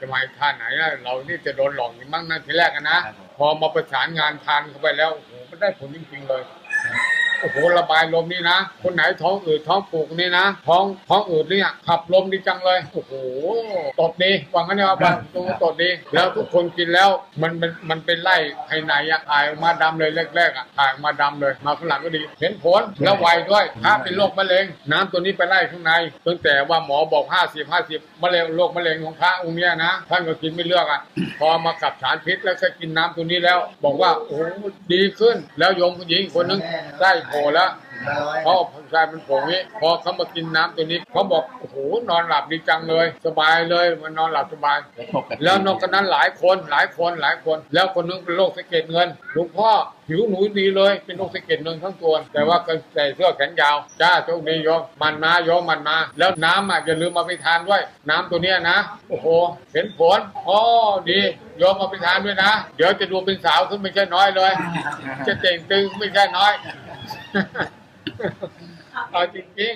จะมาท่าไหนนะเรานี่จะโดนหลอกอย่างมั้งนะทีแรกอะนะครับผมพอมาประสานงานทานเข้าไปแล้วโอ้โหมันได้ผลจริงๆเลย โอ้โหระบายลมนี่นะ คนไหนท้องอืดท้องผูกนี่นะ ท้องท้องอืดเนี่ยขับลมดีจังเลย โอ้โหตดดีว่างั้นเนี่ยว่าตรงตดดีแล้วทุกคนกินแล้วมันมันมันเป็นไล่ภายในอะถ่ายออกมาดำเลยแรกๆอะถ่ายออกมาดำเลย มาข้างหลังก็ดี เห็นผลแล้วไวด้วยถ้าเป็นโรคมะเร็ง น้ำตัวนี้ไปไล่ข้างในตั้งแต่ว่าหมอบอก 50 50มะเร็งโรคมะเร็งของพระองค์เนี้ยนะท่านก็กินไม่เลือกอะพอมากับสารพิษแล้วก็กินน้ำตัวนี้แล้ว บอกว่าโอ้ดีขึ้นแล้วโยมผู้หญิงคนนึงได้โผล่แล้วเขาชายเป็นผงนี้ พอเขามากินน้ำตัวนี้เขาบอกโอ้โหนอนหลับดีจังเลย สบายเลยมันนอนหลับสบายแล้วปกติแล้วนอกจากนั้นหลายคนหลายคนหลายคน แล้วคนนึงเป็นโรคสะเก็ดเงินหลวงพ่อผิวหนูดีเลย เป็นโรคสะเก็ดเงินทั้งตัว แต่ว่าก็ใส่เสื้อแขนยาว จ้าโชคดีโยมมันมาโยมมันมา แล้วน้ำอะอย่าลืมมาไปทานด้วย น้ำตัวเนี้ยนะ โอ้โหเห็นผลอ๋อดีโยมมาไปทานด้วยนะ เดี๋ยวจะดูเป็นสาวขึ้นไม่ใช่น้อยเลย จะเต่งตึงไม่ใช่น้อย เอาจริง